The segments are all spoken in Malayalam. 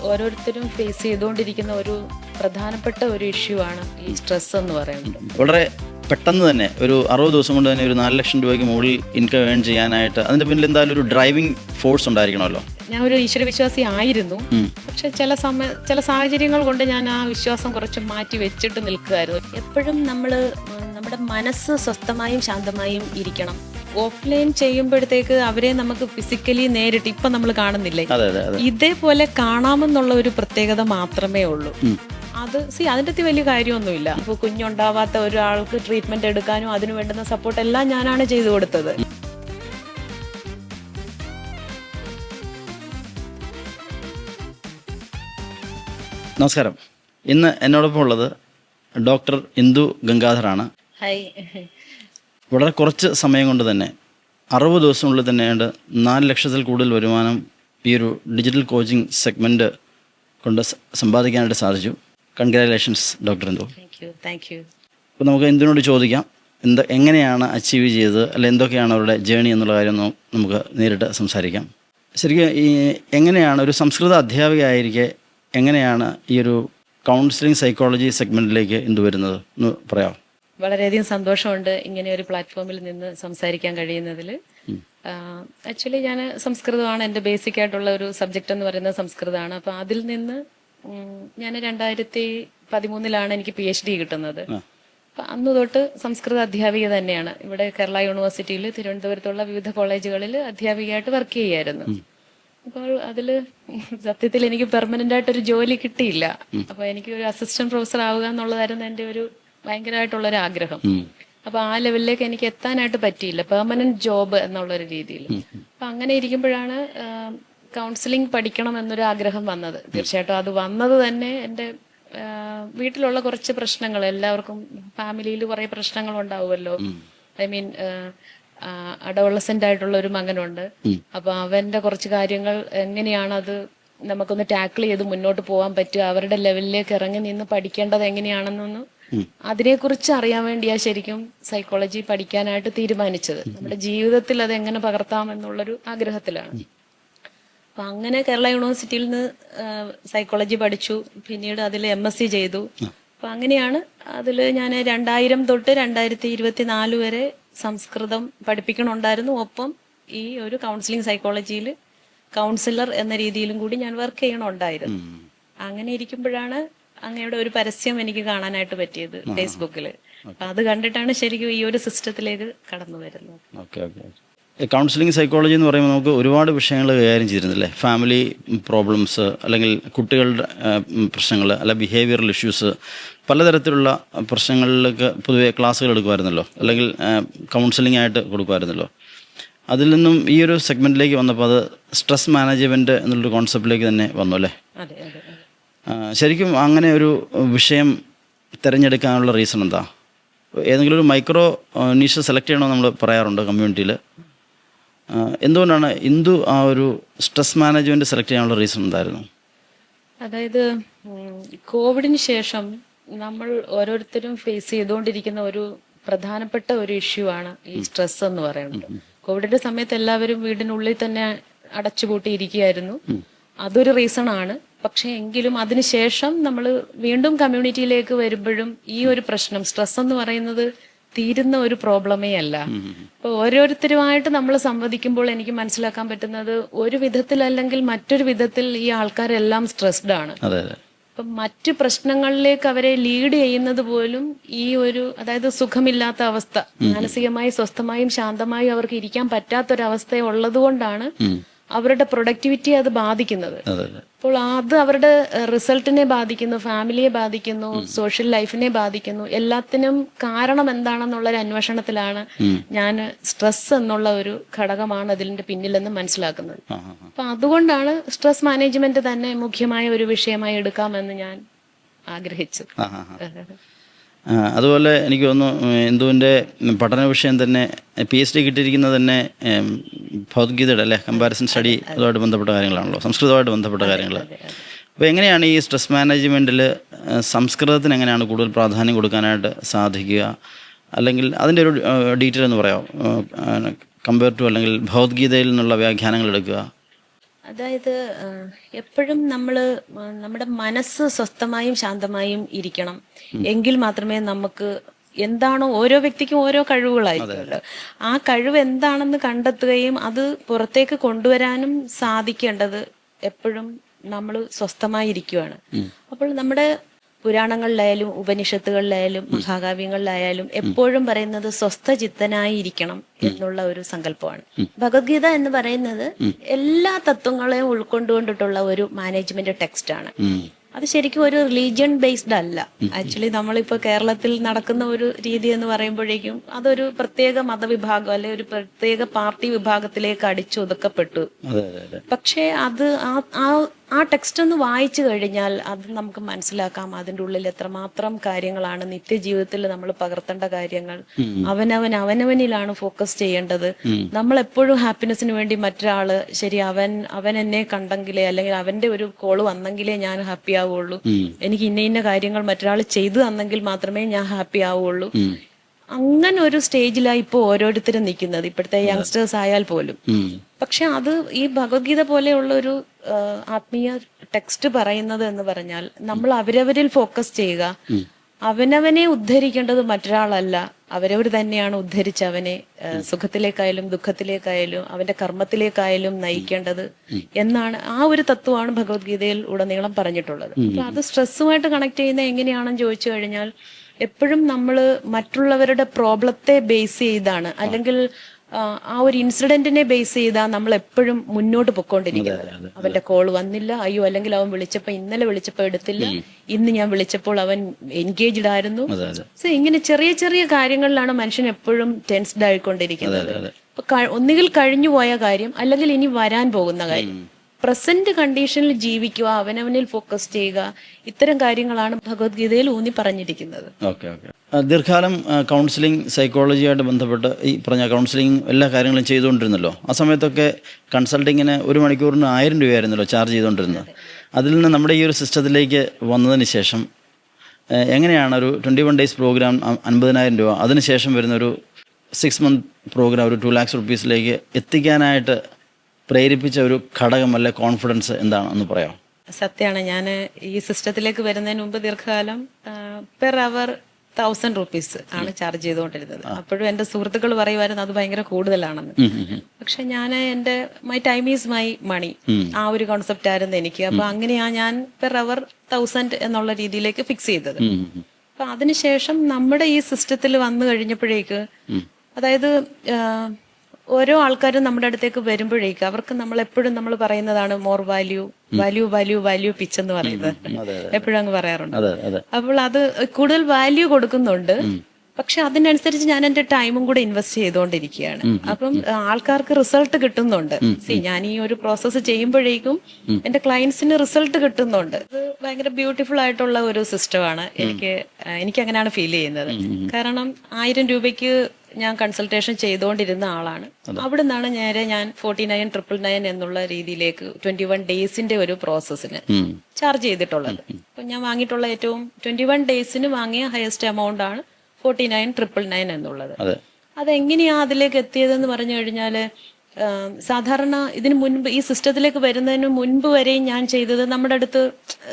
ഓരോരുത്തരും ഫേസ് ചെയ്തുകൊണ്ടിരിക്കുന്ന ഒരു പ്രധാനപ്പെട്ട ഒരു ഇഷ്യൂ ആണ് ഈ സ്ട്രെസ് എന്ന് പറയുന്നത്. വളരെ പെട്ടെന്ന് തന്നെ ഒരു അറുപത് ദിവസം കൊണ്ട് തന്നെ ഒരു നാല് ലക്ഷം രൂപയ്ക്ക് മുകളിൽ ഇൻകം ഏൺ ചെയ്യാനായിട്ട് അതിന്റെ പിന്നിൽ എന്തായാലും ഒരു ഡ്രൈവിംഗ് ഫോഴ്സ് ഉണ്ടായിരിക്കണമല്ലോ. ഞാൻ ഒരു ഈശ്വരവിശ്വാസി ആയിരുന്നു. പക്ഷെ ചില സമയ ചില സാഹചര്യങ്ങൾ കൊണ്ട് ഞാൻ ആ വിശ്വാസം കുറച്ച് മാറ്റി വെച്ചിട്ട് നിൽക്കുമായിരുന്നു എപ്പോഴും നമ്മൾ നമ്മുടെ മനസ്സ് സ്വസ്ഥമായും ശാന്തമായും ഇരിക്കണം. ഓഫ്ലൈൻ ചെയ്യുമ്പോഴത്തേക്ക് അവരെ നമുക്ക് ഫിസിക്കലി നേരിട്ട് ഇപ്പൊ നമ്മൾ കാണുന്നില്ലേ? ഇതേപോലെ കാണാമെന്നുള്ള ഒരു പ്രത്യേകത മാത്രമേ ഉള്ളൂ. അത് സി അതിന്റെ അത് വലിയ കാര്യമൊന്നുമില്ല. ഇപ്പോൾ കുഞ്ഞുണ്ടാവാത്ത ഒരാൾക്ക് ട്രീറ്റ്മെന്റ് എടുക്കാനും അതിനു വേണ്ടുന്ന സപ്പോർട്ട് എല്ലാം ഞാനാണ് ചെയ്തു കൊടുത്തത്. നമസ്കാരം. ഇന്ന് എന്നോടൊപ്പം ഉള്ളത് ഡോക്ടർ ഇന്ദു ഗംഗാധറാണ്. ഹായ് വളരെ കുറച്ച് സമയം കൊണ്ട് തന്നെ അറുപത് ദിവസത്തിനുള്ളിൽ തന്നെ ഏതാണ്ട് നാല് ലക്ഷത്തിൽ കൂടുതൽ വരുമാനം ഈ ഒരു ഡിജിറ്റൽ കോച്ചിങ് സെഗ്മെന്റ് കൊണ്ട് സമ്പാദിക്കാനായിട്ട് സാധിച്ചു. കൺഗ്രാലേഷൻസ് ഡോക്ടർ എന്തോ താങ്ക് യു അപ്പോൾ നമുക്ക് എന്തിനോട് ചോദിക്കാം എന്ത് എങ്ങനെയാണ് അച്ചീവ് ചെയ്തത് അല്ല എന്തൊക്കെയാണ് അവരുടെ ജേണി എന്നുള്ള കാര്യം നമുക്ക് നേരിട്ട് സംസാരിക്കാം. ശരിക്കും ഈ എങ്ങനെയാണ് ഒരു സംസ്കൃത അധ്യാപികയായിരിക്കെ എങ്ങനെയാണ് ഈ ഒരു കൗൺസിലിംഗ് സൈക്കോളജി സെഗ്മെന്റിലേക്ക് എന്ത് വരുന്നത്? എന്ന് പറയാം വളരെയധികം സന്തോഷമുണ്ട് ഇങ്ങനെ ഒരു പ്ലാറ്റ്ഫോമിൽ നിന്ന് സംസാരിക്കാൻ കഴിയുന്നതിൽ ആക്ച്വലി ഞാൻ സംസ്കൃതമാണ് എന്റെ ബേസിക് ആയിട്ടുള്ള ഒരു സബ്ജക്റ്റ് എന്ന് പറയുന്നത് സംസ്കൃതമാണ്. അപ്പോൾ അതിൽ നിന്ന് ഞാൻ രണ്ടായിരത്തി പതിമൂന്നിലാണ് എനിക്ക് പി എച്ച് ഡി കിട്ടുന്നത് അപ്പൊ അന്ന് തൊട്ട് സംസ്കൃത അധ്യാപിക തന്നെയാണ്. ഇവിടെ കേരള യൂണിവേഴ്സിറ്റിയിൽ തിരുവനന്തപുരത്തുള്ള വിവിധ കോളേജുകളിൽ അധ്യാപികയായിട്ട് വർക്ക് ചെയ്യായിരുന്നു. അപ്പോൾ അതിൽ സത്യത്തിൽ എനിക്ക് പെർമനന്റ് ആയിട്ട് ഒരു ജോലി കിട്ടിയില്ല. അപ്പോൾ എനിക്ക് ഒരു അസിസ്റ്റന്റ് പ്രൊഫസർ ആവുക എന്നുള്ളതായിരുന്നു എന്റെ ഒരു ഭയങ്കരമായിട്ടുള്ള ഒരു ആഗ്രഹം അപ്പൊ ആ ലെവലിലേക്ക് എനിക്ക് എത്താനായിട്ട് പറ്റിയില്ല. പെർമനന്റ് ജോബ് എന്നുള്ള ഒരു രീതിയിൽ അപ്പൊ അങ്ങനെ ഇരിക്കുമ്പോഴാണ് കൗൺസിലിംഗ് പഠിക്കണം എന്നൊരു ആഗ്രഹം വന്നത് തീർച്ചയായിട്ടും അത് വന്നത് തന്നെ എന്റെ വീട്ടിലുള്ള കുറച്ച് പ്രശ്നങ്ങൾ. എല്ലാവർക്കും ഫാമിലിയിൽ കുറെ പ്രശ്നങ്ങൾ ഉണ്ടാവുമല്ലോ ഐ മീൻ അഡോളസെന്റ് ആയിട്ടുള്ള ഒരു മകനുണ്ട്. അപ്പൊ അവന്റെ കുറച്ച് കാര്യങ്ങൾ എങ്ങനെയാണ് അത് നമുക്കൊന്ന് ടാക്കിൾ ചെയ്ത് മുന്നോട്ട് പോകാൻ പറ്റുക? അവരുടെ ലെവലിലേക്ക് ഇറങ്ങി നിന്ന് പഠിക്കേണ്ടത് എങ്ങനെയാണെന്നൊന്ന് അതിനെക്കുറിച്ച് അറിയാൻ വേണ്ടിയാ ശരിക്കും സൈക്കോളജി പഠിക്കാനായിട്ട് തീരുമാനിച്ചത്. നമ്മുടെ ജീവിതത്തിൽ അത് എങ്ങനെ പകർത്താം എന്നുള്ളൊരു ആഗ്രഹത്തിലാണ്. അപ്പൊ അങ്ങനെ കേരള യൂണിവേഴ്സിറ്റിയിൽ നിന്ന് സൈക്കോളജി പഠിച്ചു. പിന്നീട് അതിൽ എം എസ് സി ചെയ്തു. അപ്പൊ അങ്ങനെയാണ് അതിൽ ഞാൻ രണ്ടായിരം തൊട്ട് രണ്ടായിരത്തി ഇരുപത്തി നാല് വരെ സംസ്കൃതം പഠിപ്പിക്കണുണ്ടായിരുന്നു. ഒപ്പം ഈ ഒരു കൗൺസിലിംഗ് സൈക്കോളജിയിൽ കൗൺസിലർ എന്ന രീതിയിലും കൂടി ഞാൻ വർക്ക് ചെയ്യണുണ്ടായിരുന്നു. അങ്ങനെ ഇരിക്കുമ്പോഴാണ് അങ്ങയുടെ ഒരു പരസ്യം എനിക്ക് കാണാനായിട്ട് പറ്റിയത് ഫേസ്ബുക്കിൽ അപ്പൊ അത് കണ്ടിട്ടാണ് ശരിക്കും ഈ ഒരു സിസ്റ്റത്തിലേക്ക് കടന്നു വരുന്നത്. ഓക്കെ ഓക്കെ കൗൺസിലിംഗ് സൈക്കോളജി എന്ന് പറയുമ്പോൾ നമുക്ക് ഒരുപാട് വിഷയങ്ങൾ കൈകാര്യം ചെയ്തിരുന്നില്ലേ? ഫാമിലി പ്രോബ്ലംസ് അല്ലെങ്കിൽ കുട്ടികളുടെ പ്രശ്നങ്ങൾ അല്ല ബിഹേവിയറൽ ഇഷ്യൂസ് പലതരത്തിലുള്ള പ്രശ്നങ്ങളിലൊക്കെ പൊതുവെ ക്ലാസ്സുകൾ എടുക്കുമായിരുന്നല്ലോ? അല്ലെങ്കിൽ കൗൺസിലിംഗ് ആയിട്ട് കൊടുക്കുമായിരുന്നല്ലോ? അതിൽ നിന്നും ഈ ഒരു സെഗ്മെന്റിലേക്ക് വന്നപ്പോൾ അത് സ്ട്രെസ് മാനേജ്മെന്റ് എന്നുള്ളൊരു കോൺസെപ്റ്റിലേക്ക് തന്നെ വന്നു അല്ലേ? ശരിക്കും അങ്ങനെ ഒരു വിഷയം തിരഞ്ഞെടുക്കാനുള്ള റീസൺ എന്താ? ഏതെങ്കിലും ഒരു മൈക്രോ നീഷ് സെലക്ട് ചെയ്യണമെന്ന് നമ്മൾ പറയാറുണ്ട് കമ്മ്യൂണിറ്റിയിൽ എന്തുകൊണ്ടാണ് ഇന്ദു ആ ഒരു സ്ട്രെസ് മാനേജ്മെന്റ് സെലക്ട് ചെയ്യാനുള്ള റീസൺ എന്തായിരുന്നു? അതായത് കോവിഡിന് ശേഷം നമ്മൾ ഓരോരുത്തരും ഫേസ് ചെയ്തുകൊണ്ടിരിക്കുന്ന ഒരു പ്രധാനപ്പെട്ട ഒരു ഇഷ്യൂ ആണ് ഈ സ്ട്രെസ് എന്ന് പറയുന്നത്. കോവിഡിന്റെ സമയത്ത് എല്ലാവരും വീടിനുള്ളിൽ തന്നെ അടച്ചുപൂട്ടിയിരിക്കുകയായിരുന്നു. അതൊരു റീസൺ ആണ്. പക്ഷെ എങ്കിലും അതിനുശേഷം നമ്മൾ വീണ്ടും കമ്മ്യൂണിറ്റിയിലേക്ക് വരുമ്പോഴും ഈ ഒരു പ്രശ്നം സ്ട്രെസ് എന്ന് പറയുന്നത് തീരുന്ന ഒരു പ്രോബ്ലമേ അല്ല. അപ്പൊ ഓരോരുത്തരുമായിട്ട് നമ്മൾ സംവദിക്കുമ്പോൾ എനിക്ക് മനസ്സിലാക്കാൻ പറ്റുന്നത് ഒരു വിധത്തിലല്ലെങ്കിൽ മറ്റൊരു വിധത്തിൽ ഈ ആൾക്കാരെല്ലാം സ്ട്രെസ്ഡ് ആണ്. അപ്പം മറ്റു പ്രശ്നങ്ങളിലേക്ക് അവരെ ലീഡ് ചെയ്യുന്നത് പോലും ഈ ഒരു അതായത് സുഖമില്ലാത്ത അവസ്ഥ മാനസികമായി സ്വസ്ഥമായും ശാന്തമായും അവർക്ക് ഇരിക്കാൻ പറ്റാത്തൊരവസ്ഥ ഉള്ളത് കൊണ്ടാണ് അവരുടെ പ്രൊഡക്ടിവിറ്റി അത് ബാധിക്കുന്നത്. അപ്പോൾ അത് അവരുടെ റിസൾട്ടിനെ ബാധിക്കുന്നു ഫാമിലിയെ ബാധിക്കുന്നു സോഷ്യൽ ലൈഫിനെ ബാധിക്കുന്നു. എല്ലാത്തിനും കാരണം എന്താണെന്നുള്ള ഒരു അന്വേഷണത്തിലാണ് ഞാൻ സ്ട്രെസ് എന്നുള്ള ഒരു ഘടകമാണ് അതിന്റെ പിന്നിലെന്ന് മനസ്സിലാക്കുന്നത്. അപ്പൊ അതുകൊണ്ടാണ് സ്ട്രെസ് മാനേജ്മെന്റ് തന്നെ മുഖ്യമായ ഒരു വിഷയമായി എടുക്കാമെന്ന് ഞാൻ ആഗ്രഹിച്ചു അതുപോലെ എനിക്ക് തോന്നുന്നു ഇന്ദുവിന്റെ പഠന വിഷയം തന്നെ പി എച്ച് ഡി കിട്ടിയിരിക്കുന്നത് തന്നെ ഭൗതികതയുടെ അല്ലേ? കമ്പാരിസൺ സ്റ്റഡി അതുമായിട്ട് ബന്ധപ്പെട്ട കാര്യങ്ങളാണല്ലോ സംസ്കൃതമായിട്ട് ബന്ധപ്പെട്ട കാര്യങ്ങൾ അപ്പോൾ എങ്ങനെയാണ് ഈ സ്ട്രെസ് മാനേജ്മെന്റിൽ സംസ്കൃതത്തിന് എങ്ങനെയാണ് കൂടുതൽ പ്രാധാന്യം കൊടുക്കാനായിട്ട് സാധിക്കുക? അല്ലെങ്കിൽ അതിന്റെ ഒരു ഡീറ്റെയിൽ എന്ന് പറയാം കമ്പയർ ടു അല്ലെങ്കിൽ ഭഗവത്ഗീതയിൽ നിന്നുള്ള വ്യാഖ്യാനങ്ങൾ എടുക്കുക. അതായത് എപ്പോഴും നമ്മൾ നമ്മുടെ മനസ്സ് സ്വസ്ഥമായും ശാന്തമായും ഇരിക്കണം. എങ്കിൽ മാത്രമേ നമുക്ക് എന്താണോ ഓരോ വ്യക്തിക്കും ഓരോ കഴിവുകളായിരിക്കുമല്ലോ. ആ കഴിവ് എന്താണെന്ന് കണ്ടെത്തുകയും അത് പുറത്തേക്ക് കൊണ്ടുവരാനും സാധിക്കേണ്ടത് എപ്പോഴും നമ്മൾ സ്വസ്ഥമായിരിക്കുവാണ്. അപ്പോൾ നമ്മുടെ പുരാണങ്ങളിലായാലും ഉപനിഷത്തുകളിലായാലും മഹാകാവ്യങ്ങളിലായാലും എപ്പോഴും പറയുന്നത് സ്വസ്ഥ എന്നുള്ള ഒരു സങ്കല്പമാണ്. ഭഗവത്ഗീത എന്ന് പറയുന്നത് എല്ലാ തത്വങ്ങളെയും ഉൾക്കൊണ്ടുകൊണ്ടിട്ടുള്ള ഒരു മാനേജ്മെന്റ് ടെക്സ്റ്റ് ആണ് അത് ശരിക്കും ഒരു റിലീജിയൻ ബേസ്ഡ് അല്ല. ആക്ച്വലി നമ്മളിപ്പോ കേരളത്തിൽ നടക്കുന്ന ഒരു രീതി എന്ന് പറയുമ്പോഴേക്കും അതൊരു പ്രത്യേക മതവിഭാഗം അല്ലെ ഒരു പ്രത്യേക പാർട്ടി വിഭാഗത്തിലേക്ക് അടിച്ചൊതുക്കപ്പെട്ടു. പക്ഷേ അത് ആ ആ ടെക്സ്റ്റ് ഒന്ന് വായിച്ചു കഴിഞ്ഞാൽ അത് നമുക്ക് മനസ്സിലാക്കാം. അതിന്റെ ഉള്ളിൽ എത്രമാത്രം കാര്യങ്ങളാണ് നിത്യജീവിതത്തിൽ നമ്മൾ പകർത്തേണ്ട കാര്യങ്ങൾ. അവനവൻ അവനവനിലാണ് ഫോക്കസ് ചെയ്യേണ്ടത്. നമ്മൾ എപ്പോഴും ഹാപ്പിനെസ്സിന് വേണ്ടി മറ്റൊരാൾ ശരി അവൻ അവൻ എന്നെ കണ്ടെങ്കിലേ അല്ലെങ്കിൽ അവന്റെ ഒരു കോൾ വന്നെങ്കിലേ ഞാൻ ഹാപ്പി ആവുള്ളൂ. എനിക്ക് ഇന്ന ഇന്ന കാര്യങ്ങൾ മറ്റൊരാൾ ചെയ്തു തന്നെങ്കിൽ മാത്രമേ ഞാൻ ഹാപ്പി ആവുള്ളൂ. അങ്ങനെ ഒരു സ്റ്റേജിലാണ് ഇപ്പോൾ ഓരോരുത്തരും നിൽക്കുന്നത്. ഇപ്പോഴത്തെ യങ്സ്റ്റേഴ്സ് ആയാൽ പോലും. പക്ഷെ അത് ഈ ഭഗവത്ഗീത പോലെയുള്ള ഒരു ആത്മീയ ടെക്സ്റ്റ് പറയുന്നത് എന്ന് പറഞ്ഞാൽ നമ്മൾ അവരവരിൽ ഫോക്കസ് ചെയ്യുക. അവനവനെ ഉദ്ധരിക്കേണ്ടത് മറ്റൊരാളല്ല. അവരവർ തന്നെയാണ് ഉദ്ധരിച്ച് അവനെ സുഖത്തിലേക്കായാലും ദുഃഖത്തിലേക്കായാലും അവന്റെ കർമ്മത്തിലേക്കായാലും നയിക്കേണ്ടത് എന്നാണ് ആ ഒരു തത്വമാണ് ഭഗവത്ഗീതയിൽ ഉടനീളം പറഞ്ഞിട്ടുള്ളത്. അപ്പൊ അത് സ്ട്രെസ്സുമായിട്ട് കണക്ട് ചെയ്യുന്ന എങ്ങനെയാണെന്ന് ചോദിച്ചു കഴിഞ്ഞാൽ എപ്പോഴും നമ്മൾ മറ്റുള്ളവരുടെ പ്രോബ്ലത്തെ ബേസ് ചെയ്താണ്. അല്ലെങ്കിൽ ആ, ഒരു ഇൻസിഡന്റിനെ ബേസ് ചെയ്താ നമ്മൾ എപ്പോഴും മുന്നോട്ട് പൊക്കോണ്ടിരിക്കുന്നത് അവന്റെ കോൾ വന്നില്ല. അയ്യോ അല്ലെങ്കിൽ അവൻ വിളിച്ചപ്പോ ഇന്നലെ വിളിച്ചപ്പോ എടുത്തില്ല. ഇന്ന് ഞാൻ വിളിച്ചപ്പോൾ അവൻ എൻഗേജ്ഡ് ആയിരുന്നു. അതെ ഇങ്ങനെ ചെറിയ ചെറിയ കാര്യങ്ങളിലാണ് മനുഷ്യൻ എപ്പോഴും ടെൻസ്ഡ് ആയിക്കൊണ്ടിരിക്കുന്നത്. ഒന്നുകിൽ കഴിഞ്ഞു പോയ കാര്യം അല്ലെങ്കിൽ ഇനി വരാൻ പോകുന്ന കാര്യം. പ്രസന്റ് കണ്ടീഷനിൽ ജീവിക്കുക അവനവനിൽ ഫോക്കസ് ചെയ്യുക ഇത്തരം കാര്യങ്ങളാണ് ഭഗവത്ഗീതയിൽ ഊന്നി പറഞ്ഞിരിക്കുന്നത്. ദീർഘകാലം കൗൺസിലിംഗ് സൈക്കോളജിയായിട്ട് ബന്ധപ്പെട്ട് ഈ പറഞ്ഞ കൗൺസിലിംഗ് എല്ലാ കാര്യങ്ങളും ചെയ്തുകൊണ്ടിരുന്നല്ലോ. ആ സമയത്തൊക്കെ കൺസൾട്ടിങ്ങിന് ഒരു മണിക്കൂറിന് ആയിരം രൂപയായിരുന്നല്ലോ ചാർജ് ചെയ്തുകൊണ്ടിരുന്നത്. അതിൽ നിന്ന് നമ്മുടെ ഈ ഒരു സിസ്റ്റത്തിലേക്ക് വന്നതിന് ശേഷം എങ്ങനെയാണ് ഒരു ട്വന്റി വൺ ഡേയ്സ് പ്രോഗ്രാം അൻപതിനായിരം രൂപ അതിനുശേഷം വരുന്ന ഒരു സിക്സ് മന്ത് പ്രോഗ്രാം ഒരു ടു ലാക്സ് റുപ്പീസിലേക്ക് എത്തിക്കാനായിട്ട് പ്രേരിപ്പിച്ച ഒരു ഘടകം അല്ലെ കോൺഫിഡൻസ് എന്താണെന്ന് പറയാം സത്യമാണ് ഞാൻ ഈ സിസ്റ്റത്തിലേക്ക് വരുന്നതിന് മുമ്പ് ദീർഘകാലം പെർ അവർ തൗസൻഡ് റുപ്പീസ് ആണ് ചാർജ് ചെയ്തുകൊണ്ടിരുന്നത്. അപ്പോഴും എന്റെ സുഹൃത്തുക്കൾ പറയുമായിരുന്നു അത് ഭയങ്കര കൂടുതലാണെന്ന്. പക്ഷെ ഞാൻ എന്റെ my time is my money ആ ഒരു കോൺസെപ്റ്റ് ആയിരുന്നു എനിക്ക്. അപ്പൊ അങ്ങനെയാ ഞാൻ പെർ അവർ തൗസൻഡ് എന്നുള്ള രീതിയിലേക്ക് ഫിക്സ് ചെയ്തത്. അപ്പൊ അതിനുശേഷം നമ്മുടെ ഈ സിസ്റ്റത്തിൽ വന്നു കഴിഞ്ഞപ്പോഴേക്ക് അതായത് ഓരോ ആൾക്കാരും നമ്മുടെ അടുത്തേക്ക് വരുമ്പോഴേക്ക് അവർക്ക് നമ്മൾ എപ്പോഴും നമ്മൾ പറയുന്നതാണ് more value value value value pitch എന്ന് പറയുന്നത്. എപ്പോഴും അങ്ങ് പറയാറുണ്ട്. അപ്പോൾ അത് കൂടുതൽ വാല്യൂ കൊടുക്കുന്നുണ്ട്. പക്ഷെ അതിനനുസരിച്ച് ഞാൻ എന്റെ ടൈമും കൂടെ ഇൻവെസ്റ്റ് ചെയ്തുകൊണ്ടിരിക്കുകയാണ്. അപ്പം ആൾക്കാർക്ക് റിസൾട്ട് കിട്ടുന്നുണ്ട്. സി ഞാൻ ഈ ഒരു പ്രോസസ്സ് ചെയ്യുമ്പോഴേക്കും എന്റെ ക്ലയൻസിന് റിസൾട്ട് കിട്ടുന്നുണ്ട്. അത് ഭയങ്കര ബ്യൂട്ടിഫുൾ ആയിട്ടുള്ള ഒരു സിസ്റ്റമാണ് എനിക്ക് എനിക്ക് അങ്ങനെയാണ് ഫീൽ ചെയ്യുന്നത്. കാരണം ആയിരം രൂപയ്ക്ക് ഞാൻ കൺസൾട്ടേഷൻ ചെയ്തുകൊണ്ടിരുന്ന ആളാണ്. അവിടെ നിന്നാണ് നേരെ ഞാൻ ഫോർട്ടി നയൻ ട്രിപ്പിൾ നയൻ എന്നുള്ള രീതിയിലേക്ക് ട്വന്റി വൺ ഡേയ്സിന്റെ ഒരു പ്രോസസ്സിന് ചാർജ് ചെയ്തിട്ടുള്ളത്. അപ്പൊ ഞാൻ വാങ്ങിയിട്ടുള്ള ഏറ്റവും ട്വന്റി വൺ ഡേയ്സിന് വാങ്ങിയ ഹയസ്റ്റ് എമൗണ്ട് ആണ് ഫോർട്ടി നയൻ ട്രിപ്പിൾ നയൻ എന്നുള്ളത്. അതെ. അതെങ്ങനെയാ അതിലേക്ക് എത്തിയതെന്ന് പറഞ്ഞു കഴിഞ്ഞാൽ സാധാരണ ഇതിന് മുൻപ് ഈ സിസ്റ്റത്തിലേക്ക് വരുന്നതിന് മുൻപ് വരെയും ഞാൻ ചെയ്തത് നമ്മുടെ അടുത്ത്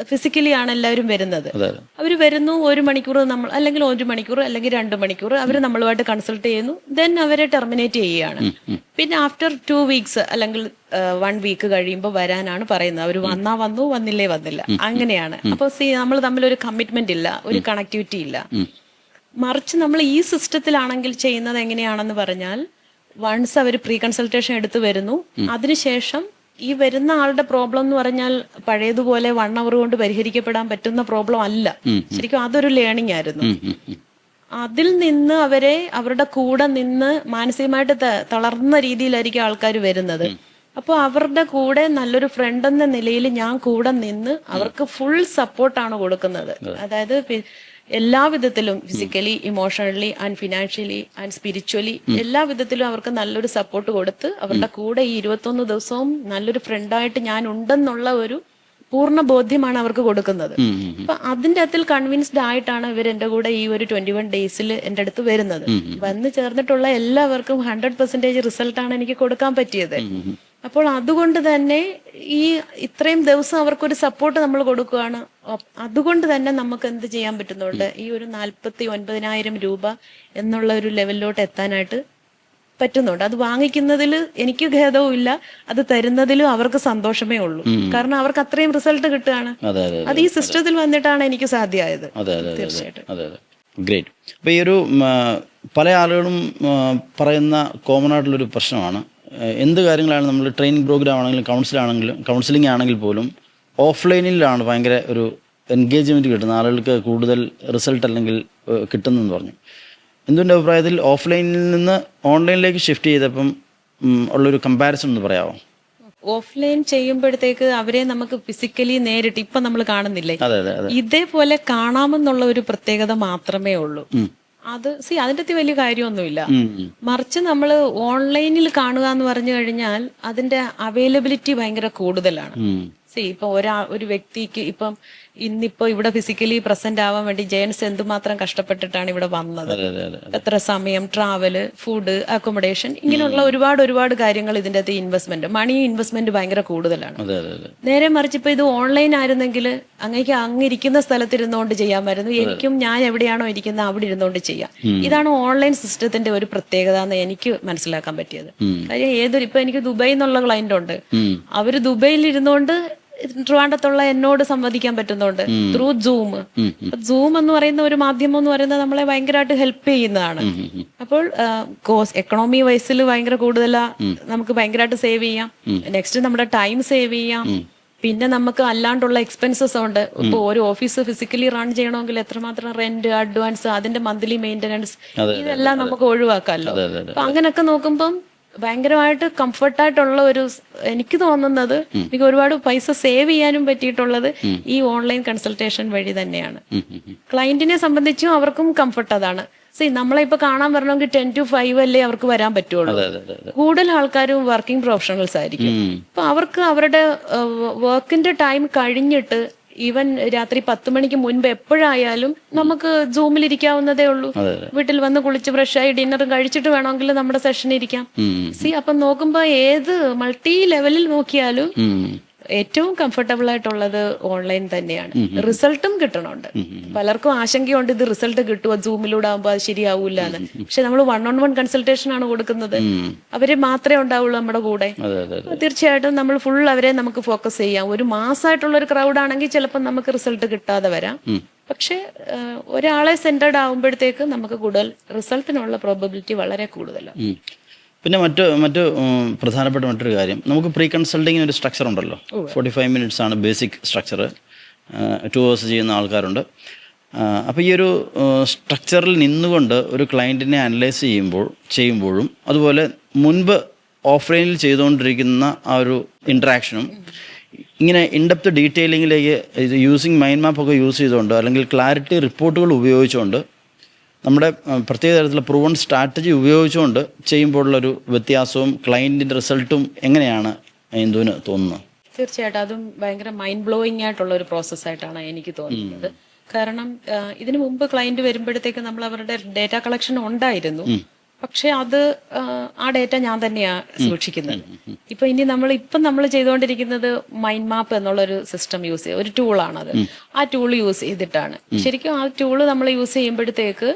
ഫിസിക്കലി ആണ് എല്ലാവരും വരുന്നത്. അവർ വരുന്നു ഒരു മണിക്കൂർ നമ്മൾ അല്ലെങ്കിൽ ഒരു മണിക്കൂർ അല്ലെങ്കിൽ രണ്ട് മണിക്കൂർ അവർ നമ്മളുമായിട്ട് കൺസൾട്ട് ചെയ്യുന്നു ദെൻ അവരെ ടെർമിനേറ്റ് ചെയ്യുകയാണ്. പിന്നെ ആഫ്റ്റർ ടു വീക്സ് അല്ലെങ്കിൽ വൺ വീക്ക് കഴിയുമ്പോൾ വരാനാണ് പറയുന്നത്. അവർ വന്നാ വന്നു വന്നില്ലേ വന്നില്ല. അങ്ങനെയാണ്. അപ്പോൾ സി നമ്മൾ തമ്മിൽ ഒരു കമ്മിറ്റ്മെന്റ് ഇല്ല ഒരു കണക്ടിവിറ്റി ഇല്ല. മറിച്ച് നമ്മൾ ഈ സിസ്റ്റത്തിലാണെങ്കിൽ ചെയ്യുന്നത് എങ്ങനെയാണെന്ന് പറഞ്ഞാൽ വൺസ് അവർ പ്രീ കൺസൾട്ടേഷൻ എടുത്ത് വരുന്നു അതിനുശേഷം ഈ വരുന്ന ആളുടെ പ്രോബ്ലം എന്ന് പറഞ്ഞാൽ പഴയതുപോലെ വൺ അവർ കൊണ്ട് പരിഹരിക്കപ്പെടാൻ പറ്റുന്ന പ്രോബ്ലം അല്ല. ശരിക്കും അതൊരു ലേണിംഗ് ആയിരുന്നു. അതിൽ നിന്ന് അവരെ അവരുടെ കൂടെ നിന്ന് മാനസികമായിട്ട് തളർന്ന രീതിയിലായിരിക്കും ആൾക്കാർ വരുന്നത്. അപ്പോൾ അവരുടെ കൂടെ നല്ലൊരു ഫ്രണ്ട് എന്ന നിലയിൽ ഞാൻ കൂടെ നിന്ന് അവർക്ക് ഫുൾ സപ്പോർട്ടാണ് കൊടുക്കുന്നത്. അതായത് എല്ലാ വിധത്തിലും physically emotionally and financially and spiritually എല്ലാ വിധത്തിലും അവർക്ക് നല്ലൊരു സപ്പോർട്ട് കൊടുത്ത് അവരുടെ കൂടെ ഈ ഇരുപത്തൊന്ന് ദിവസവും നല്ലൊരു ഫ്രണ്ടായിട്ട് ഞാൻ ഉണ്ടെന്നുള്ള ഒരു പൂർണ ബോധ്യമാണ് അവർക്ക് കൊടുക്കുന്നത്. അപ്പൊ അതിന്റെ അകത്തിൽ കൺവിൻസ്ഡ് ആയിട്ടാണ് ഇവർ എന്റെ കൂടെ ഈ ഒരു ട്വന്റി വൺ ഡേയ്സിൽ എന്റെ അടുത്ത് വരുന്നത്. വന്ന് ചേർന്നിട്ടുള്ള എല്ലാവർക്കും ഹൺഡ്രഡ് പെർസെന്റേജ് റിസൾട്ടാണ് എനിക്ക് കൊടുക്കാൻ പറ്റിയത്. അപ്പോൾ അതുകൊണ്ട് തന്നെ ഈ ഇത്രയും ദിവസം അവർക്കൊരു സപ്പോർട്ട് നമ്മൾ കൊടുക്കുകയാണ്. അതുകൊണ്ട് തന്നെ നമുക്ക് എന്ത് ചെയ്യാൻ പറ്റുന്നുണ്ട്? ഈ ഒരു നാൽപ്പത്തി ഒൻപതിനായിരം രൂപ എന്നുള്ള ഒരു ലെവലിലോട്ട് എത്താനായിട്ട് പറ്റുന്നുണ്ട്. അത് വാങ്ങിക്കുന്നതിൽ എനിക്ക് ഖേദവും ഇല്ല. അത് തരുന്നതിലും അവർക്ക് സന്തോഷമേ ഉള്ളൂ. കാരണം അവർക്ക് അത്രയും റിസൾട്ട് കിട്ടുകയാണ്. അതെ ഈ സിസ്റ്റത്തിൽ വന്നിട്ടാണ് എനിക്ക് സാധ്യമായത്. തീർച്ചയായിട്ടും. ഗ്രേറ്റ് അപ്പോൾ ഈ ഒരു പല ആളുകളും പറയുന്ന കോമൺ ആയിട്ടുള്ളൊരു പ്രശ്നമാണ്. എന്ത് കാര്യങ്ങളാണ് നമ്മൾ ട്രെയിനിങ് പ്രോഗ്രാം ആണെങ്കിലും കൗൺസിലാണെങ്കിലും കൗൺസിലിംഗ് ആണെങ്കിൽ പോലും ഓഫ്ലൈനിലാണ് ഭയങ്കര ഒരു എൻഗേജ്മെന്റ് കിട്ടുന്നത്. ആളുകൾക്ക് കൂടുതൽ റിസൾട്ട് അല്ലെങ്കിൽ കിട്ടുന്നെന്ന് പറഞ്ഞു. എന്തുകൊണ്ട് അഭിപ്രായത്തിൽ ഓഫ്ലൈനിൽ നിന്ന് ഓൺലൈനിലേക്ക് ഷിഫ്റ്റ് ചെയ്തപ്പം ഉള്ളൊരു കമ്പാരിസൺ ഒന്ന് പറയാമോ ഓഫ്ലൈൻ ചെയ്യുമ്പോഴത്തേക്ക് അവരെ നമുക്ക് ഫിസിക്കലി നേരിട്ട് ഇപ്പൊ നമ്മൾ കാണുന്നില്ലേ? ഇതേപോലെ കാണാമെന്നുള്ള ഒരു പ്രത്യേകത മാത്രമേ ഉള്ളൂ. അത് സി അതിന്റെ അകത്ത് വലിയ കാര്യമൊന്നുമില്ല. മറിച്ച് നമ്മൾ ഓൺലൈനിൽ കാണുക എന്ന് പറഞ്ഞു കഴിഞ്ഞാൽ അതിന്റെ അവൈലബിലിറ്റി ഭയങ്കര കൂടുതലാണ്. സി ഇപ്പൊ ഒരാ ഒരു വ്യക്തിക്ക് ഇപ്പം ഇന്നിപ്പോ ഇവിടെ ഫിസിക്കലി പ്രസന്റ് ആവാൻ വേണ്ടി ജയൻസ് എന്തുമാത്രം കഷ്ടപ്പെട്ടിട്ടാണ് ഇവിടെ വന്നത്? എത്ര സമയം ട്രാവൽ ഫുഡ് അക്കോമഡേഷൻ ഇങ്ങനെയുള്ള ഒരുപാട് ഒരുപാട് കാര്യങ്ങൾ ഇതിന്റെ അകത്ത് ഇൻവെസ്റ്റ്മെന്റ് മണി ഇൻവെസ്റ്റ്മെന്റ് ഭയങ്കര കൂടുതലാണ്. നേരെ മറിച്ച് ഇപ്പൊ ഇത് ഓൺലൈൻ ആയിരുന്നെങ്കിൽ അങ്ങേക്ക് അങ്ങിരിക്കുന്ന ഇരിക്കുന്ന സ്ഥലത്ത് ഇരുന്നുകൊണ്ട് ചെയ്യാമായിരുന്നു എനിക്കും ഞാൻ എവിടെയാണോ ഇരിക്കുന്നത് അവിടെ ഇരുന്നുകൊണ്ട് ചെയ്യാം. ഇതാണ് ഓൺലൈൻ സിസ്റ്റത്തിന്റെ ഒരു പ്രത്യേകത എന്ന് എനിക്ക് മനസ്സിലാക്കാൻ പറ്റിയത്. കാര്യം ഏതൊരു ഇപ്പൊ എനിക്ക് ദുബൈ എന്നുള്ള ക്ലയന്റ് ഉണ്ട്. അവർ ദുബൈയിൽ ഇരുന്നുകൊണ്ട് ട്രിവാൻഡത്തുള്ള എന്നോട് സംവദിക്കാൻ പറ്റുന്നുണ്ട്. ത്രൂ സൂം സൂം എന്ന് പറയുന്ന ഒരു മാധ്യമം എന്ന് പറയുന്നത് നമ്മളെ ഭയങ്കരമായിട്ട് ഹെൽപ്പ് ചെയ്യുന്നതാണ്. അപ്പോൾ കോസ് എക്കണോമി വൈസിൽ ഭയങ്കര കൂടുതലാ നമുക്ക് ഭയങ്കരമായിട്ട് സേവ് ചെയ്യാം. നെക്സ്റ്റ് നമ്മുടെ ടൈം സേവ് ചെയ്യാം. പിന്നെ നമുക്ക് അല്ലാണ്ടുള്ള എക്സ്പെൻസസ് ഉണ്ട്. ഇപ്പൊ ഒരു ഓഫീസ് ഫിസിക്കലി റൺ ചെയ്യണമെങ്കിൽ എത്രമാത്രം റെന്റ് അഡ്വാൻസ് അതിന്റെ മന്ത്ലി മെയിന്റനൻസ് ഇതെല്ലാം നമുക്ക് ഒഴിവാക്കാമല്ലോ അപ്പൊ അങ്ങനെയൊക്കെ നോക്കുമ്പം ഭയങ്കരമായിട്ട് കംഫർട്ടായിട്ടുള്ള ഒരു എനിക്ക് തോന്നുന്നത് എനിക്ക് ഒരുപാട് പൈസ സേവ് ചെയ്യാനും പറ്റിയിട്ടുള്ളത് ഈ ഓൺലൈൻ കൺസൾട്ടേഷൻ വഴി തന്നെയാണ്. ക്ലയന്റിനെ സംബന്ധിച്ചും അവർക്കും കംഫർട്ട് അതാണ്. സി നമ്മളെ ഇപ്പൊ കാണാൻ വരണമെങ്കിൽ ടെൻ ടു ഫൈവ് അല്ലേ അവർക്ക് വരാൻ പറ്റുള്ളൂ. കൂടുതൽ ആൾക്കാരും വർക്കിംഗ് പ്രൊഫഷണൽസ് ആയിരിക്കും. അപ്പൊ അവർക്ക് അവരുടെ വർക്കിന്റെ ടൈം കഴിഞ്ഞിട്ട് ഈവൻ രാത്രി പത്ത് മണിക്ക് മുൻപ് എപ്പോഴായാലും നമുക്ക് സൂമിൽ ഇരിക്കാവുന്നതേ ഉള്ളൂ വീട്ടിൽ വന്ന് കുളിച്ച് ഫ്രഷായി ഡിന്നറും കഴിച്ചിട്ട് വേണമെങ്കിൽ നമ്മുടെ സെഷൻ ഇരിക്കാം. സി അപ്പൊ നോക്കുമ്പോ ഏത് മൾട്ടി ലെവലിൽ നോക്കിയാലും. ഏറ്റവും കംഫർട്ടബിൾ ആയിട്ടുള്ളത് ഓൺലൈൻ തന്നെയാണ്. റിസൾട്ടും കിട്ടണുണ്ട്. പലർക്കും ആശങ്കയുണ്ട് ഇത് റിസൾട്ട് കിട്ടുമോ സൂമിലൂടെ ആകുമ്പോൾ അത് ശരിയാവൂല എന്ന് പക്ഷെ നമ്മൾ വൺ ഓൺ വൺ കൺസൾട്ടേഷൻ ആണ് കൊടുക്കുന്നത്. അവർ മാത്രമേ ഉണ്ടാവുള്ളൂ നമ്മുടെ കൂടെ. തീർച്ചയായിട്ടും നമ്മൾ ഫുൾ അവരെ നമുക്ക് ഫോക്കസ് ചെയ്യാം. ഒരു മാസമായിട്ടുള്ള ഒരു ക്രൗഡ് ആണെങ്കിൽ ചിലപ്പോൾ നമുക്ക് റിസൾട്ട് കിട്ടാതെ വരാം. പക്ഷെ ഒരാളെ സെന്റർഡ് ആകുമ്പോഴത്തേക്ക് നമുക്ക് കൂടുതൽ റിസൾട്ടിനുള്ള പ്രോബബിലിറ്റി വളരെ കൂടുതലാണ്. പിന്നെ മറ്റ് മറ്റ് പ്രധാനപ്പെട്ട മറ്റൊരു കാര്യം. നമുക്ക് പ്രീ കൺസൾട്ടിങ്ങിന് ഒരു സ്ട്രക്ചർ ഉണ്ടല്ലോ. ഫോർട്ടി ഫൈവ് മിനിറ്റ്സ് ആണ് ബേസിക് സ്ട്രക്ചർ ടു ഹവേഴ്സ് ചെയ്യുന്ന ആൾക്കാരുണ്ട്. അപ്പോൾ ഈ ഒരു സ്ട്രക്ചറിൽ നിന്നുകൊണ്ട് ഒരു ക്ലയന്റിനെ അനലൈസ് ചെയ്യുമ്പോൾ ചെയ്യുമ്പോഴും അതുപോലെ മുൻപ് ഓഫ്ലൈനിൽ ചെയ്തുകൊണ്ടിരിക്കുന്ന ആ ഒരു ഇൻട്രാക്ഷനും ഇങ്ങനെ ഇൻഡെപ്ത് ഡീറ്റെയിലിങ്ങിലേക്ക് ഇത് യൂസിങ് മൈൻഡ് മാപ്പ് ഒക്കെ യൂസ് ചെയ്തുകൊണ്ട് അല്ലെങ്കിൽ ക്ലാരിറ്റി റിപ്പോർട്ടുകൾ ഉപയോഗിച്ചുകൊണ്ട് നമ്മുടെ പ്രത്യേക തരത്തിലുള്ള പ്രൂവൺ സ്ട്രാറ്റജി ഉപയോഗിച്ചുകൊണ്ട് ചെയ്യുമ്പോഴുള്ളൊരു വ്യത്യാസവും ക്ലയന്റിന്റെ റിസൾട്ടും എങ്ങനെയാണ് ഇന്ദുവിന് തോന്നുന്നത്? തീർച്ചയായിട്ടും അതും ഭയങ്കര മൈൻഡ് ബ്ലോയിങ് ആയിട്ടുള്ള ഒരു പ്രോസസ്സായിട്ടാണ് എനിക്ക് തോന്നുന്നത്. കാരണം ഇതിനു മുമ്പ് ക്ലയന്റ് വരുമ്പോഴത്തേക്ക് നമ്മൾ അവരുടെ ഡേറ്റ കളക്ഷൻ ഉണ്ടായിരുന്നു പക്ഷെ അത് ആ, ഡേറ്റ ഞാൻ തന്നെയാണ് സൂക്ഷിക്കുന്നത്. ഇപ്പൊ ഇനി നമ്മൾ ഇപ്പം നമ്മൾ ചെയ്തുകൊണ്ടിരിക്കുന്നത് മൈൻഡ് മാപ്പ് എന്നുള്ളൊരു സിസ്റ്റം യൂസ് ചെയ്യുക. ഒരു ടൂളാണത് ആ ടൂൾ യൂസ് ചെയ്തിട്ടാണ്. ശരിക്കും ആ ടൂൾ നമ്മൾ യൂസ് ചെയ്യുമ്പോഴത്തേക്ക്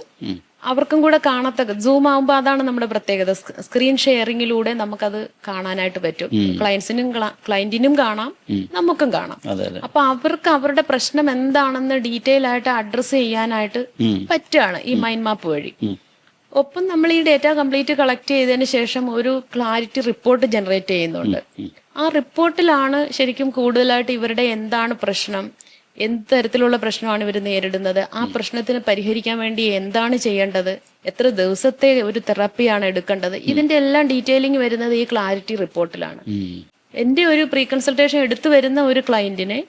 അവർക്കും കൂടെ കാണത്തക്ക സൂം ആകുമ്പോൾ അതാണ് നമ്മുടെ പ്രത്യേകത. സ്ക്രീൻ ഷെയറിങ്ങിലൂടെ നമുക്കത് കാണാനായിട്ട് പറ്റും. ക്ലയൻസിനും ക്ലയന്റിനും കാണാം നമുക്കും കാണാം. അപ്പൊ അവർക്ക് അവരുടെ പ്രശ്നം എന്താണെന്ന് ഡീറ്റെയിൽ ആയിട്ട് അഡ്രസ്സ് ചെയ്യാനായിട്ട് പറ്റുകയാണ് ഈ മൈൻഡ് മാപ്പ് വഴി. ഒപ്പം നമ്മൾ ഈ ഡേറ്റ കംപ്ലീറ്റ് കളക്ട് ചെയ്തതിന് ശേഷം ഒരു ക്ലാരിറ്റി റിപ്പോർട്ട് ജനറേറ്റ് ചെയ്യുന്നുണ്ട്. ആ റിപ്പോർട്ടിലാണ് ശരിക്കും കൂടുതലായിട്ട് ഇവരുടെ എന്താണ് പ്രശ്നം എന്ത് തരത്തിലുള്ള പ്രശ്നമാണ് ഇവർ നേരിടുന്നത് ആ പ്രശ്നത്തിന് പരിഹരിക്കാൻ വേണ്ടി എന്താണ് ചെയ്യേണ്ടത് എത്ര ദിവസത്തെ ഒരു തെറാപ്പിയാണ് എടുക്കേണ്ടത് ഇതിന്റെ എല്ലാം ഡീറ്റെയിലിംഗ് വരുന്നത് ഈ ക്ലാരിറ്റി റിപ്പോർട്ടിലാണ്. എന്റെ ഒരു പ്രീ കൺസൾട്ടേഷൻ എടുത്തു വരുന്ന ഒരു ക്ലയന്റിനെ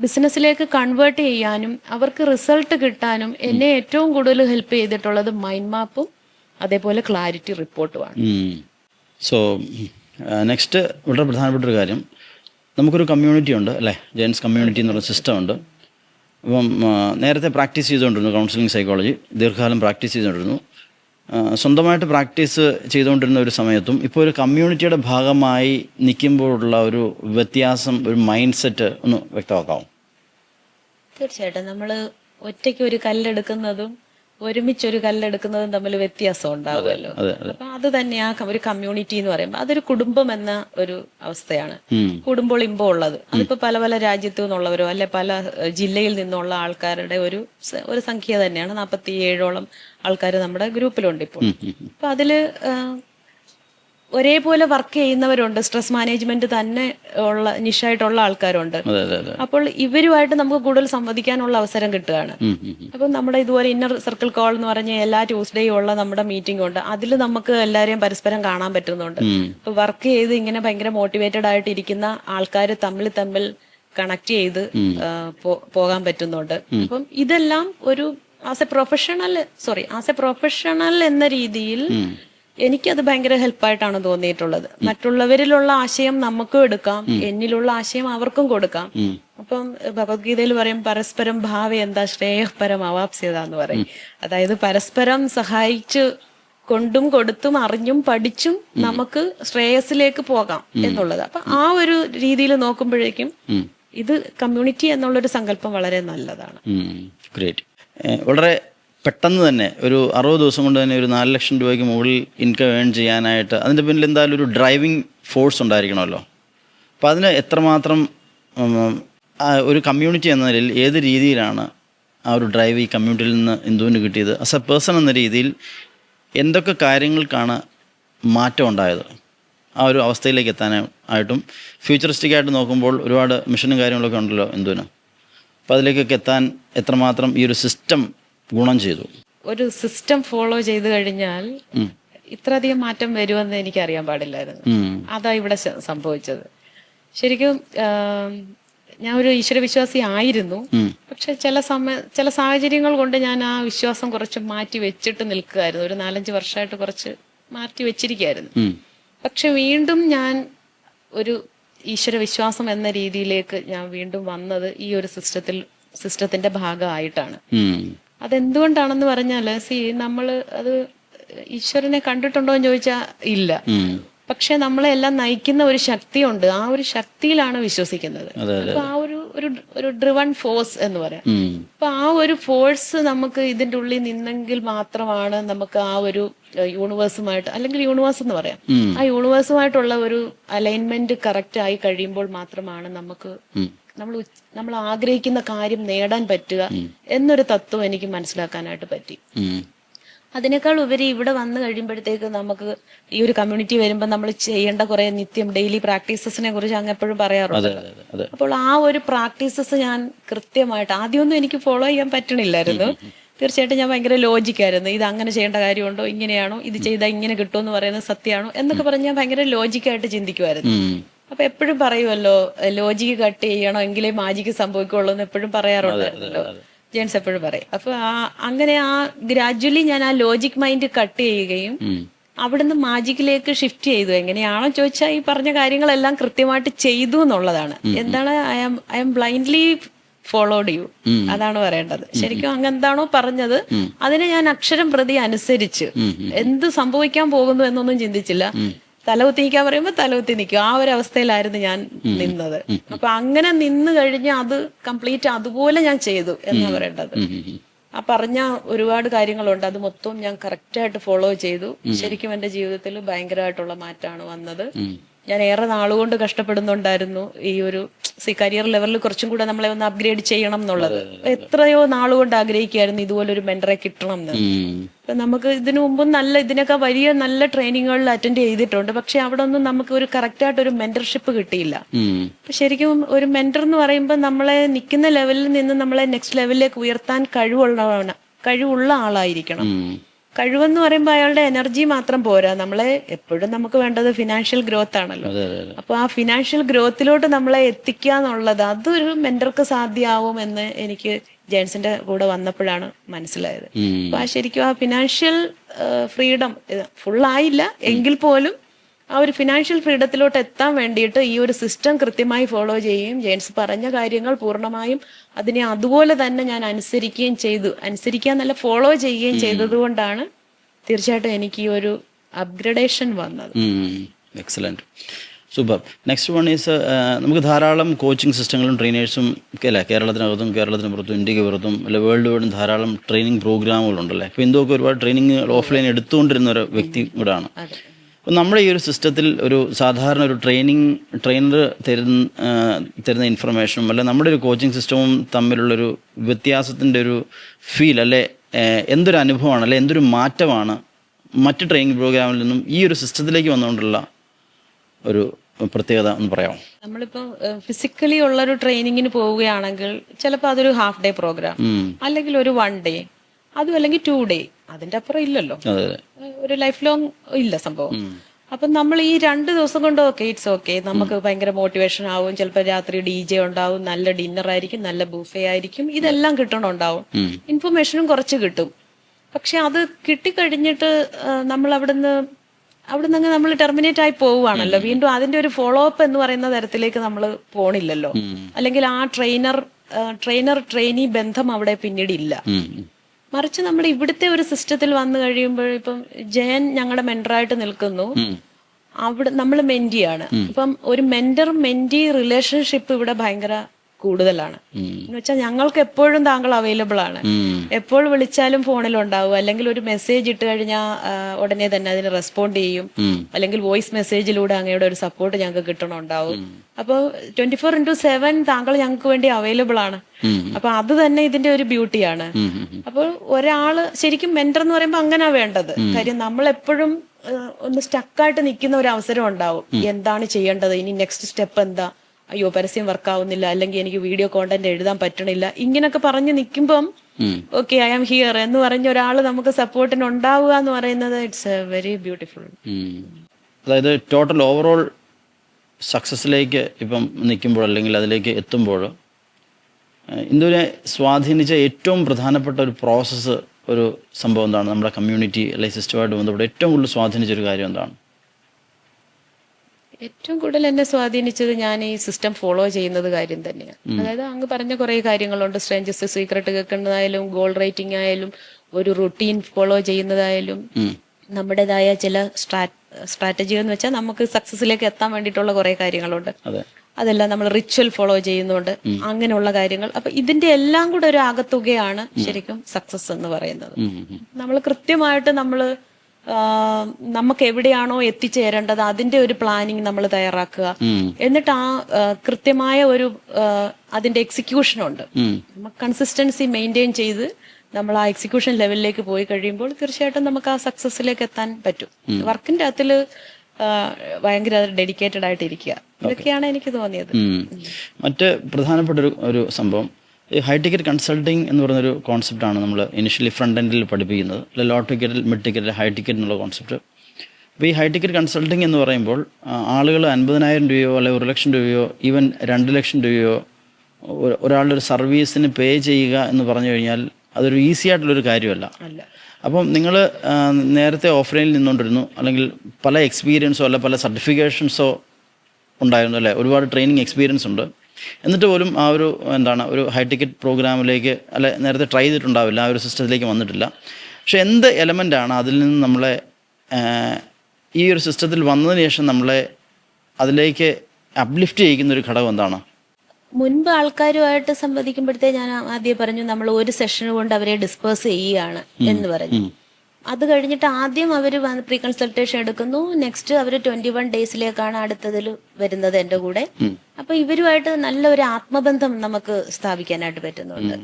ബിസിനസ്സിലേക്ക് കൺവേർട്ട് ചെയ്യാനും അവർക്ക് റിസൾട്ട് കിട്ടാനും എന്നെ ഏറ്റവും കൂടുതൽ ഹെൽപ്പ് ചെയ്തിട്ടുള്ളത് മൈൻഡ് മാപ്പും അതേപോലെ ക്ലാരിറ്റി റിപ്പോർട്ടുമാണ് സോ നെക്സ്റ്റ് വളരെ പ്രധാനപ്പെട്ട ഒരു കാര്യം. നമുക്കൊരു കമ്മ്യൂണിറ്റി ഉണ്ട് അല്ലേ? ജെൻസ് കമ്മ്യൂണിറ്റി എന്ന് പറയുന്ന സിസ്റ്റം ഉണ്ട്. അപ്പം നേരത്തെ പ്രാക്ടീസ് ചെയ്തുകൊണ്ടിരുന്നു കൗൺസിലിംഗ് സൈക്കോളജി ദീർഘകാലം പ്രാക്ടീസ് ചെയ്തുകൊണ്ടിരുന്നു. സ്വന്തമായിട്ട് പ്രാക്ടീസ് ചെയ്തുകൊണ്ടിരുന്ന ഒരു സമയത്തും ഇപ്പോൾ ഒരു കമ്മ്യൂണിറ്റിയുടെ ഭാഗമായി നിൽക്കുമ്പോഴുള്ള ഒരു വ്യത്യാസം ഒരു മൈൻഡ് സെറ്റ് ഒന്ന് വ്യക്തമാക്കാമോ? തീർച്ചയായിട്ടും. നമ്മൾ ഒറ്റയ്ക്ക് ഒരു കല്ലെടുക്കുന്നതും ഒരുമിച്ച് ഒരു കല്ലെടുക്കുന്നതും തമ്മിൽ വ്യത്യാസം ഉണ്ടാവുമല്ലോ. അപ്പൊ അത് തന്നെ ആ ഒരു കമ്മ്യൂണിറ്റി എന്ന് പറയുമ്പോൾ അതൊരു കുടുംബം എന്ന ഒരു അവസ്ഥയാണ്. ഉം. കുടുംബം ഇമ്പം ഉള്ളത്. അതിപ്പോ പല പല രാജ്യത്തു നിന്നുള്ളവരോ അല്ലെ പല ജില്ലയിൽ നിന്നുള്ള ആൾക്കാരുടെ ഒരു ഒരു സംഖ്യ തന്നെയാണ്. നാൽപ്പത്തി ഏഴോളം ആൾക്കാർ നമ്മുടെ ഗ്രൂപ്പിലുണ്ട് ഇപ്പോൾ. അപ്പൊ അതിൽ ഒരേപോലെ വർക്ക് ചെയ്യുന്നവരുണ്ട്. സ്ട്രെസ് മാനേജ്മെന്റ് തന്നെ ഉള്ള നിഷായിട്ടുള്ള ആൾക്കാരുണ്ട്. അപ്പോൾ ഇവരുമായിട്ട് നമുക്ക് കൂടുതൽ സംവദിക്കാനുള്ള അവസരം കിട്ടുകയാണ്. അപ്പൊ നമ്മുടെ ഇതുപോലെ ഇന്നർ സർക്കിൾ കോൾ എന്ന് പറഞ്ഞ എല്ലാ ട്യൂസ്ഡേയും ഉള്ള നമ്മുടെ മീറ്റിംഗ് ഉണ്ട്. അതിൽ നമുക്ക് എല്ലാവരെയും പരസ്പരം കാണാൻ പറ്റുന്നുണ്ട്. അപ്പൊ വർക്ക് ചെയ്ത് ഇങ്ങനെ ഭയങ്കര മോട്ടിവേറ്റഡ് ആയിട്ട് ഇരിക്കുന്ന ആൾക്കാർ തമ്മിൽ തമ്മിൽ കണക്ട് ചെയ്ത് പോകാൻ പറ്റുന്നുണ്ട്. അപ്പം ഇതെല്ലാം ഒരു as a professional sorry as a professional എന്ന രീതിയിൽ എനിക്കത് ഭയങ്കര ഹെൽപ്പായിട്ടാണ് തോന്നിയിട്ടുള്ളത്. മറ്റുള്ളവരിലുള്ള ആശയം നമുക്കും എടുക്കാം. എന്നിലുള്ള ആശയം അവർക്കും കൊടുക്കാം. അപ്പം ഭഗവത്ഗീതയിൽ പറയും പരസ്പരം ഭാവി എന്താ ശ്രേയപരം അവാപ്സ്യത എന്ന് പറയും അതായത് പരസ്പരം സഹായിച്ച് കൊണ്ടും കൊടുത്തും അറിഞ്ഞും പഠിച്ചും നമുക്ക് ശ്രേയസിലേക്ക് പോകാം എന്നുള്ളത്. അപ്പൊ ആ ഒരു രീതിയിൽ നോക്കുമ്പോഴേക്കും ഇത് കമ്മ്യൂണിറ്റി എന്നുള്ളൊരു സങ്കല്പം വളരെ നല്ലതാണ്. ഗ്രേറ്റ്. വളരെ പെട്ടെന്ന് തന്നെ ഒരു അറുപത് ദിവസം കൊണ്ട് തന്നെ ഒരു നാല് ലക്ഷം രൂപയ്ക്ക് മുകളിൽ ഇൻകം ഏൺ ചെയ്യാനായിട്ട് അതിന്റെ പിന്നിൽ എന്തായാലും ഒരു ഡ്രൈവിംഗ് ഫോഴ്സ് ഉണ്ടായിരിക്കണമല്ലോ. അപ്പോൾ അതിന് എത്രമാത്രം ഒരു കമ്മ്യൂണിറ്റി എന്ന നിലയിൽ ഏത് രീതിയിലാണ് ആ ഒരു ഡ്രൈവ് ഈ കമ്മ്യൂണിറ്റിയിൽ നിന്ന് എന്തുവിന് കിട്ടിയത്? ആസ് എ പേഴ്സൺ എന്ന രീതിയിൽ എന്തൊക്കെ കാര്യങ്ങൾക്കാണ് മാറ്റം ഉണ്ടായത്? ആ ഒരു അവസ്ഥയിലേക്ക് എത്താനായിട്ടും ഫ്യൂച്ചറിസ്റ്റിക് ആയിട്ട് നോക്കുമ്പോൾ ഒരുപാട് മിഷനും കാര്യങ്ങളൊക്കെ ഉണ്ടല്ലോ എന്തുവിന്? അപ്പോൾ അതിലേക്കൊക്കെ എത്താൻ എത്രമാത്രം ഈ ഒരു സിസ്റ്റം ഗുണം ചെയ്തു. ഒരു സിസ്റ്റം ഫോളോ ചെയ്ത് കഴിഞ്ഞാൽ ഇത്രയധികം മാറ്റം വരുമെന്ന് എനിക്ക് അറിയാൻ പാടില്ലായിരുന്നു അതാ ഇവിടെ സംഭവിച്ചത്. ശരിക്കും ഞാൻ ഒരു ഈശ്വരവിശ്വാസി ആയിരുന്നു. പക്ഷെ ചില സമയ ചില സാഹചര്യങ്ങൾ കൊണ്ട് ഞാൻ ആ വിശ്വാസം കുറച്ച് മാറ്റി വെച്ചിട്ട് നിൽക്കുകയായിരുന്നു ഒരു നാലഞ്ച് വർഷമായിട്ട് കുറച്ച് മാറ്റി വെച്ചിരിക്കുകയായിരുന്നു പക്ഷെ വീണ്ടും ഞാൻ ഒരു ഈശ്വര വിശ്വാസം എന്ന രീതിയിലേക്ക് ഞാൻ വീണ്ടും വന്നത് ഈ ഒരു സിസ്റ്റത്തിൽ സിസ്റ്റത്തിന്റെ ഭാഗമായിട്ടാണ്. അതെന്തുകൊണ്ടാണെന്ന് പറഞ്ഞാൽ സി നമ്മൾ അത് ഈശ്വരനെ കണ്ടിട്ടുണ്ടോ എന്ന് ചോദിച്ചാ ഇല്ല. പക്ഷെ നമ്മളെ എല്ലാം നയിക്കുന്ന ഒരു ശക്തിയുണ്ട് ആ ഒരു ശക്തിയിലാണ് വിശ്വസിക്കുന്നത്. അപ്പൊ ആ ഒരു ഒരു ഒരു ഡ്രിവൺ ഫോഴ്സ് എന്ന് പറയാം. അപ്പൊ ആ ഒരു ഫോഴ്സ് നമുക്ക് ഇതിന്റെ ഉള്ളിൽ നിന്നെങ്കിൽ മാത്രമാണ് നമുക്ക് ആ ഒരു യൂണിവേഴ്സുമായിട്ട് അല്ലെങ്കിൽ യൂണിവേഴ്സ് എന്ന് പറയാം ആ യൂണിവേഴ്സുമായിട്ടുള്ള ഒരു അലൈൻമെന്റ് കറക്റ്റ് ആയി കഴിയുമ്പോൾ മാത്രമാണ് നമുക്ക്. നമ്മൾ നമ്മൾ ആഗ്രഹിക്കുന്ന കാര്യം നേടാൻ പറ്റുക എന്നൊരു തത്വം എനിക്ക് മനസ്സിലാക്കാനായിട്ട് പറ്റി. അതിനേക്കാൾ ഉപരി ഇവിടെ വന്നു കഴിയുമ്പോഴത്തേക്ക് നമുക്ക് ഈ ഒരു കമ്മ്യൂണിറ്റി വരുമ്പോൾ നമ്മൾ ചെയ്യേണ്ട കുറെ നിത്യം ഡെയിലി പ്രാക്ടീസസിനെ കുറിച്ച് അങ്ങ് എപ്പോഴും പറയാറുണ്ട്. അപ്പോൾ ആ ഒരു പ്രാക്ടീസസ് ഞാൻ കൃത്യമായിട്ട് ആദ്യമൊന്നും എനിക്ക് ഫോളോ ചെയ്യാൻ പറ്റണില്ലായിരുന്നു. തീർച്ചയായിട്ടും ഞാൻ ഭയങ്കര ലോജിക്കായിരുന്നു ഇത് അങ്ങനെ ചെയ്യേണ്ട കാര്യമുണ്ടോ? ഇങ്ങനെയാണോ? ഇത് ചെയ്താൽ ഇങ്ങനെ കിട്ടുമെന്ന് പറയുന്നത് സത്യമാണോ? എന്നൊക്കെ പറഞ്ഞ് ഞാൻ ഭയങ്കര ലോജിക്കായിട്ട് ചിന്തിക്കുമായിരുന്നു. അപ്പൊ എപ്പോഴും പറയുമല്ലോ ലോജിക്ക് കട്ട് ചെയ്യണം എങ്കിലേ മാജിക്ക് സംഭവിക്കുള്ളൂ എന്ന് എപ്പോഴും പറയാറുണ്ടായിരുന്നല്ലോ ജെയിംസ് എപ്പോഴും പറയും. അപ്പൊ ആ അങ്ങനെ ആ ഗ്രാജുവലി ഞാൻ ആ ലോജിക് മൈൻഡ് കട്ട് ചെയ്യുകയും അവിടുന്ന് മാജിക്കിലേക്ക് ഷിഫ്റ്റ് ചെയ്തു. എങ്ങനെയാണോ ചോദിച്ചാൽ ഈ പറഞ്ഞ കാര്യങ്ങളെല്ലാം കൃത്യമായിട്ട് ചെയ്തു എന്നുള്ളതാണ്. എന്താണ്? I am I am blindly followed you അതാണ് പറയേണ്ടത്. ശരിക്കും അങ്ങ് എന്താണോ പറഞ്ഞത് അതിനെ ഞാൻ അക്ഷരം പ്രതി അനുസരിച്ച് എന്ത് സംഭവിക്കാൻ പോകുന്നു എന്നൊന്നും ചിന്തിച്ചില്ല. തലകുത്തി നിൽക്കാൻ പറയുമ്പോൾ തലകുത്തി നിൽക്കും. ആ ഒരു അവസ്ഥയിലായിരുന്നു ഞാൻ നിന്നത്. അപ്പൊ അങ്ങനെ നിന്ന് കഴിഞ്ഞ് അത് കംപ്ലീറ്റ് അതുപോലെ ഞാൻ ചെയ്തു എന്നാ പറയേണ്ടത്. ആ പറഞ്ഞ ഒരുപാട് കാര്യങ്ങളുണ്ട്. അത് മൊത്തം ഞാൻ കറക്റ്റായിട്ട് ഫോളോ ചെയ്തു. ശരിക്കും എന്റെ ജീവിതത്തിൽ ഭയങ്കരമായിട്ടുള്ള മാറ്റമാണ് വന്നത്. ഞാൻ ഏറെ നാളുകൊണ്ട് കഷ്ടപ്പെടുന്നുണ്ടായിരുന്നു ഈ ഒരു സി കരിയർ ലെവലിൽ കുറച്ചും കൂടെ നമ്മളെ ഒന്ന് അപ്ഗ്രേഡ് ചെയ്യണം എന്നുള്ളത്. എത്രയോ നാളുകൊണ്ട് ആഗ്രഹിക്കുകയായിരുന്നു ഇതുപോലെ ഒരു മെന്ററെ കിട്ടണം എന്ന്. അപ്പൊ നമുക്ക് ഇതിനു മുമ്പും നല്ല ഇതിനൊക്കെ വലിയ നല്ല ട്രെയിനിങ്ങുകളിൽ അറ്റൻഡ് ചെയ്തിട്ടുണ്ട്. പക്ഷെ അവിടെ ഒന്നും നമുക്ക് ഒരു കറക്റ്റായിട്ട് ഒരു മെന്റർഷിപ്പ് കിട്ടിയില്ല. ശരിക്കും ഒരു മെന്റർ എന്ന് പറയുമ്പോൾ നമ്മളെ നിൽക്കുന്ന ലെവലിൽ നിന്ന് നമ്മളെ നെക്സ്റ്റ് ലെവലിലേക്ക് ഉയർത്താൻ കഴിവുള്ളവണ് കഴിവുള്ള ആളായിരിക്കണം. കഴിവെന്ന് പറയുമ്പോൾ അയാളുടെ എനർജി മാത്രം പോരാ. നമ്മളെ എപ്പോഴും നമുക്ക് വേണ്ടത് ഫിനാൻഷ്യൽ ഗ്രോത്ത് ആണല്ലോ. അതെ അതെ അതെ. അപ്പൊ ആ ഫിനാൻഷ്യൽ ഗ്രോത്തിലോട്ട് നമ്മളെ എത്തിക്കുക എന്നുള്ളത് അതൊരു മെന്റർക്ക് സാധ്യമാവും എന്ന് എനിക്ക് ജെയിൻസിന്റെ കൂടെ വന്നപ്പോഴാണ് മനസ്സിലായത്. അപ്പൊ ആ ശരിക്കും ആ ഫിനാൻഷ്യൽ ഫ്രീഡം ഫുൾ ആയില്ല. എങ്കിൽ പോലും ആ ഒരു ഫിനാൻഷ്യൽ ഫ്രീഡത്തിലോട്ട് എത്താൻ വേണ്ടിയിട്ട് ഈ ഒരു സിസ്റ്റം കൃത്യമായി ഫോളോ ചെയ്യുകയും ജെയിംസ് പറഞ്ഞ കാര്യങ്ങൾ പൂർണമായും അതിനെ അതുപോലെ തന്നെ ഞാൻ അനുസരിക്കുകയും ചെയ്തു. അനുസരിക്കാൻ നല്ല ഫോളോ ചെയ്യുകയും ചെയ്തതുകൊണ്ടാണ് തീർച്ചയായിട്ടും എനിക്ക് ഈ ഒരു അപ്ഗ്രഡേഷൻ വന്നത്. Excellent super next one is നമുക്ക് ധാരാളം കോച്ചിങ് സിസ്റ്റങ്ങളും ട്രെയിനേഴ്സും അല്ലേ? കേരളത്തിനകത്തും കേരളത്തിന് പുറത്തും ഇന്ത്യയ്ക്ക് പുറത്തും അല്ലെ വേൾഡ് വൈഡും ധാരാളം ട്രെയിനിങ് പ്രോഗ്രാമുകളുണ്ടല്ലേ ഇപ്പോൾ ഇന്ത്യയ്ക്ക് ഒരുപാട് ട്രെയിനിങ് ഓഫ്ലൈൻ എടുത്തുകൊണ്ടിരുന്ന ഒരു വ്യക്തി കൂടാണ്. നമ്മുടെ ഈ ഒരു സിസ്റ്റത്തിൽ ഒരു സാധാരണ ഒരു ട്രെയിനിങ് ട്രെയിനർ തരുന്ന തരുന്ന ഇൻഫർമേഷനും അല്ലെ നമ്മുടെ ഒരു കോച്ചിങ് സിസ്റ്റവും തമ്മിലുള്ളൊരു വ്യത്യാസത്തിന്റെ ഒരു ഫീൽ അല്ലെ എന്തൊരു അനുഭവമാണ് അല്ലെ എന്തൊരു മാറ്റമാണ് മറ്റ് ട്രെയിനിങ് പ്രോഗ്രാമിൽ നിന്നും ഈ ഒരു സിസ്റ്റത്തിലേക്ക് വന്നുകൊണ്ടുള്ള ഒരു പ്രത്യേകത എന്ന് പറയാമോ? നമ്മളിപ്പോ ഫിസിക്കലി ഉള്ള ഒരു ട്രെയിനിങ്ങിന് പോവുകയാണെങ്കിൽ ചിലപ്പോൾ അതൊരു ഹാഫ് ഡേ പ്രോഗ്രാം അല്ലെങ്കിൽ ഒരു വൺ ഡേ അതും അല്ലെങ്കിൽ ടു ഡേ അതിന്റെ അപ്പുറം ഇല്ലല്ലോ. ഒരു ലൈഫ് ലോങ് ഇല്ല സംഭവം. അപ്പൊ നമ്മൾ ഈ രണ്ട് ദിവസം കൊണ്ട് ഓക്കെ ഇറ്റ്സ് ഓക്കെ നമുക്ക് ഭയങ്കര മോട്ടിവേഷൻ ആവും. ചിലപ്പോൾ രാത്രി ഡി ജെ ഉണ്ടാവും. നല്ല ഡിന്നർ ആയിരിക്കും നല്ല ബൂഫേ ആയിരിക്കും. ഇതെല്ലാം കിട്ടണുണ്ടാവും ഇൻഫർമേഷനും കുറച്ച് കിട്ടും. പക്ഷെ അത് കിട്ടിക്കഴിഞ്ഞിട്ട് നമ്മൾ അവിടുന്ന് അവിടുന്ന് അങ്ങ് നമ്മൾ ടെർമിനേറ്റ് ആയി പോവുകയാണല്ലോ. വീണ്ടും അതിന്റെ ഒരു ഫോളോ അപ്പ് എന്ന് പറയുന്ന തരത്തിലേക്ക് നമ്മൾ പോണില്ലല്ലോ. അല്ലെങ്കിൽ ആ ട്രെയിനർ ട്രെയിനർ ട്രെയിനി ബന്ധം അവിടെ പിന്നീട് ഇല്ല. മറിച്ച് നമ്മൾ ഇവിടുത്തെ ഒരു സിസ്റ്റത്തിൽ വന്നു കഴിയുമ്പോൾ ഇപ്പം ജയൻ ഞങ്ങളുടെ മെന്ററായിട്ട് നിൽക്കുന്നു. അവിടെ നമ്മൾ മെന്റിയാണ്. ഇപ്പം ഒരു മെന്റർ മെന്റി റിലേഷൻഷിപ്പ് ഇവിടെ ഭയങ്കര കൂടുതലാണ്. എന്ന് വെച്ചാൽ ഞങ്ങൾക്ക് എപ്പോഴും താങ്കൾ അവൈലബിൾ ആണ്. എപ്പോൾ വിളിച്ചാലും ഫോണിൽ ഉണ്ടാവും. അല്ലെങ്കിൽ ഒരു മെസ്സേജ് ഇട്ട് കഴിഞ്ഞാൽ ഉടനെ തന്നെ അതിന് റെസ്പോണ്ട് ചെയ്യും. അല്ലെങ്കിൽ വോയിസ് മെസ്സേജിലൂടെ അങ്ങയുടെ ഒരു സപ്പോർട്ട് ഞങ്ങൾക്ക് കിട്ടണുണ്ടാവും. അപ്പോൾ ട്വന്റി ഫോർ ഇന്റു സെവൻ താങ്കൾ ഞങ്ങൾക്ക് വേണ്ടി അവൈലബിൾ ആണ്. അപ്പൊ അത് തന്നെ ഇതിന്റെ ഒരു ബ്യൂട്ടിയാണ്. അപ്പോൾ ഒരാൾ ശരിക്കും മെന്റർ എന്ന് പറയുമ്പോൾ അങ്ങനെ വേണ്ടത്. കാര്യം നമ്മൾ എപ്പോഴും ഒന്ന് സ്റ്റക്കായിട്ട് നിൽക്കുന്ന ഒരു അവസരം ഉണ്ടാവും. എന്താണ് ചെയ്യേണ്ടത്? ഇനി നെക്സ്റ്റ് സ്റ്റെപ്പ് എന്താ? അയ്യോ പരസ്യം വർക്ക് ആവുന്നില്ല അല്ലെങ്കിൽ എനിക്ക് വീഡിയോ കോണ്ടന്റ് എഴുതാൻ പറ്റണില്ല. ഇങ്ങനൊക്കെ പറഞ്ഞു നിൽക്കുമ്പം ഓക്കെ ഐ ആം ഹിയർ എന്ന് പറഞ്ഞ ഒരാൾ നമുക്ക് സപ്പോർട്ടിന് ഉണ്ടാവുക എന്ന് പറയുന്നത് ഇറ്റ്സ് വെരി ബ്യൂട്ടിഫുൾ അതായത് ടോട്ടൽ ഓവറോൾ സക്സസ്സിലേക്ക് ഇപ്പം നിൽക്കുമ്പോൾ അല്ലെങ്കിൽ അതിലേക്ക് എത്തുമ്പോൾ ഇന്ദുവിനെ സ്വാധീനിച്ച ഏറ്റവും പ്രധാനപ്പെട്ട ഒരു പ്രോസസ്സ് ഒരു സംഭവം എന്താണ്? നമ്മുടെ കമ്മ്യൂണിറ്റി അല്ലെങ്കിൽ സിസ്റ്റമായിട്ട് ബന്ധപ്പെട്ട് ഏറ്റവും കൂടുതൽ സ്വാധീനിച്ച ഒരു കാര്യം എന്താണ്? ഏറ്റവും കൂടുതൽ എന്നെ സ്വാധീനിച്ചത് ഞാൻ ഈ സിസ്റ്റം ഫോളോ ചെയ്യുന്നത് കാര്യം തന്നെയാണ്. അതായത് അങ്ങ് പറഞ്ഞ കുറെ കാര്യങ്ങളുണ്ട്. സ്ട്രേഞ്ചസ് സീക്രട്ട് കേൾക്കുന്നതായാലും ഗോൾ റേറ്റിംഗ് ആയാലും ഒരു റുട്ടീൻ ഫോളോ ചെയ്യുന്നതായാലും നമ്മുടേതായ ചില സ്ട്രാറ്റജികൾ എന്ന് വെച്ചാൽ നമുക്ക് സക്സസിലേക്ക് എത്താൻ വേണ്ടിയിട്ടുള്ള കുറെ കാര്യങ്ങളുണ്ട്. അതെ. അതെല്ലാം നമ്മൾ റിച്വൽ ഫോളോ ചെയ്യുന്നുണ്ട്. അങ്ങനെയുള്ള കാര്യങ്ങൾ. അപ്പൊ ഇതിന്റെ എല്ലാം കൂടെ ഒരു ആകത്തുകയാണ് ശരിക്കും സക്സസ് എന്ന് പറയുന്നത്. നമ്മൾ കൃത്യമായിട്ട് നമ്മൾ നമുക്ക് എവിടെയാണോ എത്തിച്ചേരേണ്ടത് അതിന്റെ ഒരു പ്ലാനിങ് നമ്മൾ തയ്യാറാക്കുക. എന്നിട്ട് ആ കൃത്യമായ ഒരു അതിന്റെ എക്സിക്യൂഷൻ ഉണ്ട്. കൺസിസ്റ്റൻസി മെയിന്റെയിൻ ചെയ്ത് നമ്മൾ ആ എക്സിക്യൂഷൻ ലെവലിലേക്ക് പോയി കഴിയുമ്പോൾ തീർച്ചയായിട്ടും നമുക്ക് ആ സക്സസിലേക്ക് എത്താൻ പറ്റും. വർക്കിന്റെ അകത്തിൽ ഭയങ്കര ഡെഡിക്കേറ്റഡ് ആയിട്ട് ഇരിക്കുക ഇതൊക്കെയാണ് എനിക്ക് തോന്നിയത്. മറ്റേ മറ്റ് പ്രധാനപ്പെട്ട ഒരു ഒരു സംഭവം ഈ ഹൈ ടിക്കറ്റ് കൺസൾട്ടിങ് എന്ന് പറയുന്നൊരു കോൺസെപ്റ്റാണ് നമ്മൾ ഇനിഷ്യലി ഫ്രണ്ട് എൻഡിൽ പഠിപ്പിക്കുന്നത്. അല്ലെ ലോ ടിക്കറ്റിൽ മിഡ് ടിക്കറ്റിൽ ഹൈ ടിക്കറ്റ് എന്നുള്ള കോൺസെപ്റ്റ് അപ്പോൾ ഈ ഹൈ ടിക്കറ്റ് കൺസൾട്ടിങ് എന്ന് പറയുമ്പോൾ ആളുകൾ അൻപതിനായിരം രൂപയോ അല്ലെങ്കിൽ ഒരു ലക്ഷം രൂപയോ ഈവൻ രണ്ട് ലക്ഷം രൂപയോ ഒരാളുടെ ഒരു സർവീസിന് പേ ചെയ്യുക എന്ന് പറഞ്ഞു കഴിഞ്ഞാൽ അതൊരു ഈസി ആയിട്ടുള്ളൊരു കാര്യമല്ല. അപ്പം നിങ്ങൾ നേരത്തെ ഓഫ്ലൈനിൽ നിന്നുകൊണ്ടിരുന്നു അല്ലെങ്കിൽ പല എക്സ്പീരിയൻസോ അല്ല പല സർട്ടിഫിക്കേഷൻസോ ഉണ്ടായിരുന്നു അല്ലേ? ഒരുപാട് ട്രെയിനിങ് എക്സ്പീരിയൻസ് ഉണ്ട്. എന്നിട്ട് പോലും ആ ഒരു എന്താണ് ഒരു ഹൈ ടിക്കറ്റ് പ്രോഗ്രാമിലേക്ക് അല്ലെ നേരത്തെ ട്രൈ ചെയ്തിട്ടുണ്ടാവില്ല ആ ഒരു സിസ്റ്റത്തിലേക്ക് വന്നിട്ടില്ല. പക്ഷേ എന്ത് എലമെന്റാണ് അതിൽ നിന്ന് നമ്മളെ ഈ ഒരു സിസ്റ്റത്തിൽ വന്നതിന് ശേഷം നമ്മളെ അതിലേക്ക് അപ്ലിഫ്റ്റ് ചെയ്യിക്കുന്ന ഒരു ഘടകം എന്താണ്? മുൻപ് ആൾക്കാരുമായിട്ട് സംവദിക്കുമ്പോഴത്തേ ഞാൻ ആദ്യം പറഞ്ഞു നമ്മൾ ഒരു സെഷൻ കൊണ്ട് അവരെ ഡിസ്പേഴ്സ് ചെയ്യുകയാണ് എന്ന് പറഞ്ഞു. അത് കഴിഞ്ഞിട്ട് ആദ്യം അവർ പ്രീ കൺസൾട്ടേഷൻ എടുക്കുന്നു. നെക്സ്റ്റ് അവർ ട്വന്റി വൺ ഡേയ്സിലേക്കാണ് അടുത്തതിൽ വരുന്നത് എന്റെ കൂടെ. അപ്പൊ ഇവരുമായിട്ട് നല്ല ഒരു ആത്മബന്ധം നമുക്ക് സ്ഥാപിക്കാനായിട്ട് പറ്റുന്നുണ്ട്.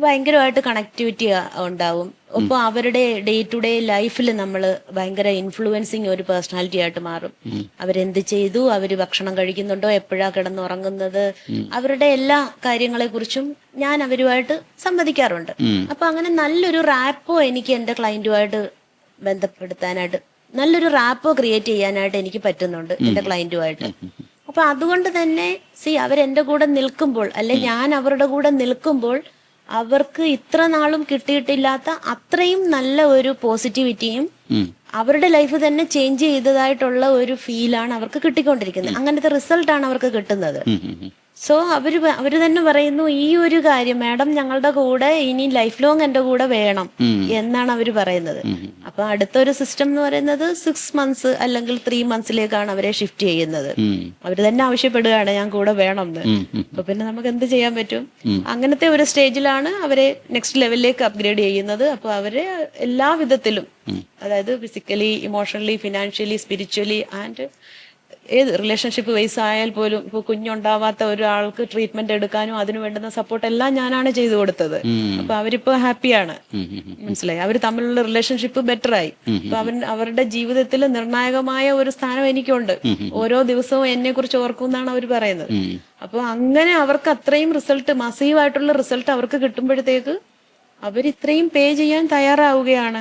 ഭയങ്കരമായിട്ട് കണക്ടിവിറ്റി ഉണ്ടാവും. ഒപ്പം അവരുടെ ഡേ ടു ഡേ ലൈഫിൽ നമ്മൾ ഭയങ്കര ഇൻഫ്ലുവൻസിങ് ഒരു പേഴ്സണാലിറ്റി ആയിട്ട് മാറും. അവരെന്ത് ചെയ്തു? അവർ ഭക്ഷണം കഴിക്കുന്നുണ്ടോ? എപ്പോഴാ കിടന്നുറങ്ങുന്നത്? അവരുടെ എല്ലാ കാര്യങ്ങളെ കുറിച്ചും ഞാൻ അവരുമായിട്ട് സംവദിക്കാറുണ്ട്. അപ്പൊ അങ്ങനെ നല്ലൊരു റാപ്പോ എനിക്ക് എന്റെ ക്ലയന്റുമായിട്ട് ബന്ധപ്പെടുത്താനായിട്ട് നല്ലൊരു റാപ്പോ ക്രിയേറ്റ് ചെയ്യാനായിട്ട് എനിക്ക് പറ്റുന്നുണ്ട് എന്റെ ക്ലയന്റുമായിട്ട് അപ്പൊ അതുകൊണ്ട് തന്നെ സി അവരെന്റെ കൂടെ നിൽക്കുമ്പോൾ അല്ലെ ഞാൻ അവരുടെ കൂടെ നിൽക്കുമ്പോൾ അവർക്ക് ഇത്ര നാളും കിട്ടിയിട്ടില്ലാത്ത അത്രയും നല്ല ഒരു പോസിറ്റിവിറ്റിയും അവരുടെ ലൈഫ് തന്നെ ചേഞ്ച് ചെയ്തതായിട്ടുള്ള ഒരു ഫീലാണ് അവർക്ക് കിട്ടിക്കൊണ്ടിരിക്കുന്നത്. അങ്ങനത്തെ റിസൾട്ടാണ് അവർക്ക് കിട്ടുന്നത്. സോ അവർ അവർ അവർ തന്നെ പറയുന്നു ഈ ഒരു കാര്യം മാഡം ഞങ്ങളുടെ കൂടെ ഇനി ലൈഫ് ലോങ് എന്റെ കൂടെ വേണം എന്നാണ് അവർ പറയുന്നത്. അപ്പൊ അടുത്തൊരു സിസ്റ്റം എന്ന് പറയുന്നത് സിക്സ് മന്ത്സ് അല്ലെങ്കിൽ ത്രീ മന്ത്സിലേക്കാണ് അവരെ ഷിഫ്റ്റ് ചെയ്യുന്നത്. അവർ തന്നെ ആവശ്യപ്പെടുകയാണ് ഞാൻ കൂടെ വേണം എന്ന് അപ്പൊ പിന്നെ നമുക്ക് എന്ത് ചെയ്യാൻ പറ്റും? അങ്ങനത്തെ ഒരു സ്റ്റേജിലാണ് അവരെ നെക്സ്റ്റ് ലെവലിലേക്ക് അപ്ഗ്രേഡ് ചെയ്യുന്നത്. അപ്പൊ അവരെ എല്ലാ വിധത്തിലും അതായത് physically emotionally financially spiritually and ഏത് റിലേഷൻഷിപ്പ് വൈസ് ആയാൽ പോലും ഇപ്പൊ കുഞ്ഞുണ്ടാവാത്ത ഒരാൾക്ക് ട്രീറ്റ്മെന്റ് എടുക്കാനും അതിന് വേണ്ടുന്ന സപ്പോർട്ട് എല്ലാം ഞാനാണ് ചെയ്തു കൊടുത്തത്. അപ്പൊ അവരിപ്പോ ഹാപ്പിയാണ് മനസ്സിലായി? അവർ തമ്മിലുള്ള റിലേഷൻഷിപ്പ് ബെറ്റർ ആയി. അപ്പൊ അവൻ അവരുടെ ജീവിതത്തിൽ നിർണായകമായ ഒരു സ്ഥാനം എനിക്കുണ്ട്. ഓരോ ദിവസവും എന്നെ കുറിച്ച് ഓർക്കും എന്നാണ് അവർ പറയുന്നത്. അപ്പൊ അങ്ങനെ അവർക്ക് അത്രയും റിസൾട്ട് മസീവായിട്ടുള്ള റിസൾട്ട് അവർക്ക് കിട്ടുമ്പോഴത്തേക്ക് അവർ ഇത്രയും പേ ചെയ്യാൻ തയ്യാറാവുകയാണ്.